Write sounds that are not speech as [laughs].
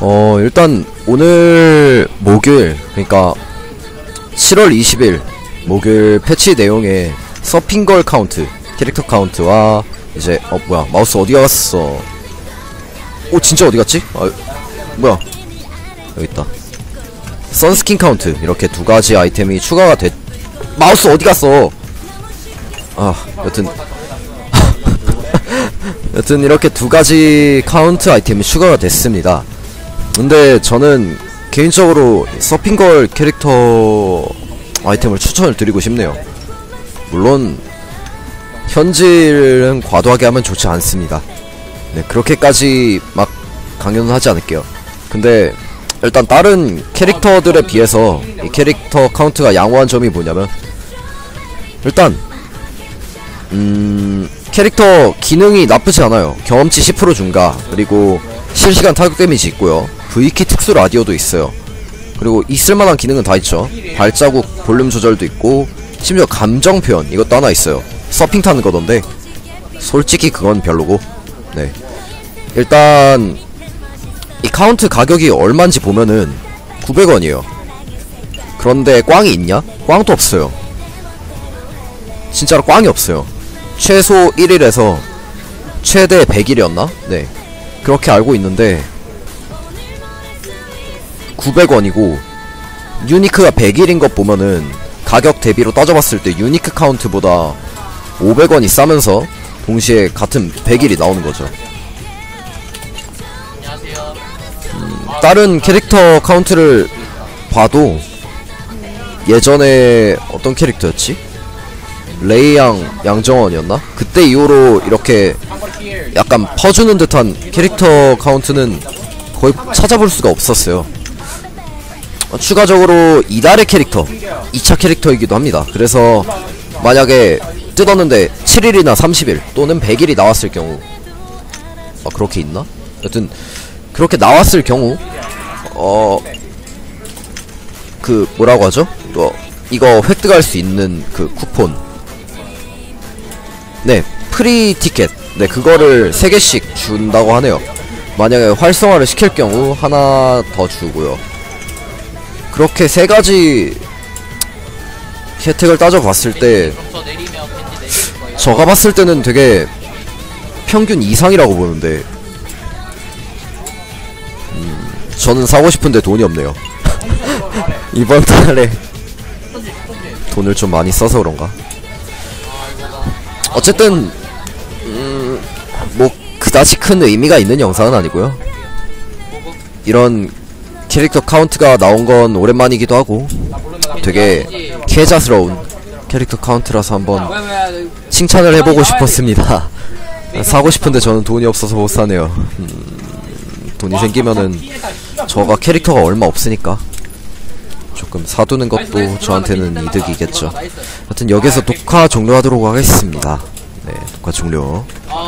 어, 일단 오늘 목요일, 그러니까 7월 20일 목요일 패치 내용에 서핑걸 카운트, 캐릭터 카운트와 이제 어 뭐야 마우스 어디 갔어? 오 진짜 어디 갔지? 아 뭐야 여기 있다. 선스킨 카운트 이렇게 두 가지 아이템이 추가가 됐. 마우스 어디 갔어? 아 여튼 [laughs] 여튼 이렇게 두 가지 카운트 아이템이 추가가 됐습니다. 근데 저는 개인적으로 서핑걸 캐릭터 아이템을 추천을 드리고 싶네요. 물론 현질은 과도하게 하면 좋지 않습니다. 네, 그렇게까지 막 강요는 하지 않을게요. 근데 일단 다른 캐릭터들에 비해서 이 캐릭터 카운트가 양호한 점이 뭐냐면 일단 음 캐릭터 기능이 나쁘지 않아요. 경험치 10% 증가 그리고 실시간 타격 데미지 있고요. V키 특수 라디오도 있어요. 그리고 있을만한 기능은 다 있죠. 발자국 볼륨 조절도 있고 심지어 감정 표현 이것도 하나 있어요. 서핑 타는 거던데 솔직히 그건 별로고 네 일단 이 카운트 가격이 얼마인지 보면은 900원이에요. 그런데 꽝이 있냐? 꽝도 없어요. 진짜로 꽝이 없어요. 최소 1일에서 최대 100일이었나? 네. 그렇게 알고 있는데 900원이고 유니크가 100일인 것 보면은 가격 대비로 따져봤을 때 유니크 카운트보다 500원이 싸면서 동시에 같은 100일이 나오는 거죠. 음, 다른 캐릭터 카운트를 봐도 예전에 어떤 캐릭터였지? 레이양 양정원이었나? 그때 이후로 이렇게 약간 퍼주는 듯한 캐릭터 카운트는 거의 찾아볼 수가 없었어요. 어, 추가적으로 이달의 캐릭터 2차 캐릭터이기도 합니다. 그래서 만약에 뜯었는데 7일이나 30일 또는 100일이 나왔을 경우 아 그렇게 있나? 여튼 그렇게 나왔을 경우 어 그 뭐라고 하죠? 또 이거 획득할 수 있는 그 쿠폰. 네 프리 티켓. 네 그거를 3개씩 준다고 하네요. 만약에 활성화를 시킬 경우 하나 더 주고요 그렇게 세 가지 혜택을 따져봤을 때. 저가 봤을 때는 되게 평균 이상이라고 보는데 음, 저는 사고 싶은데 돈이 없네요 [laughs] 이번 달에 돈을 좀 많이 써서 그런가 어쨌든 음, 뭐 그다지 큰 의미가 있는 영상은 아니고요 이런 캐릭터 카운트가 나온 건 오랜만이기도 하고 되게 캐자스러운 캐릭터 카운트라서 한번 칭찬을 해보고 싶었습니다. [laughs] 사고 싶은데 저는 돈이 없어서 못 사네요. 음, 돈이 생기면은 저가 캐릭터가 얼마 없으니까 조금 사두는 것도 저한테는 이득이겠죠. 하여튼 여기서 녹화 종료하도록 하겠습니다. 네, 녹화 종료.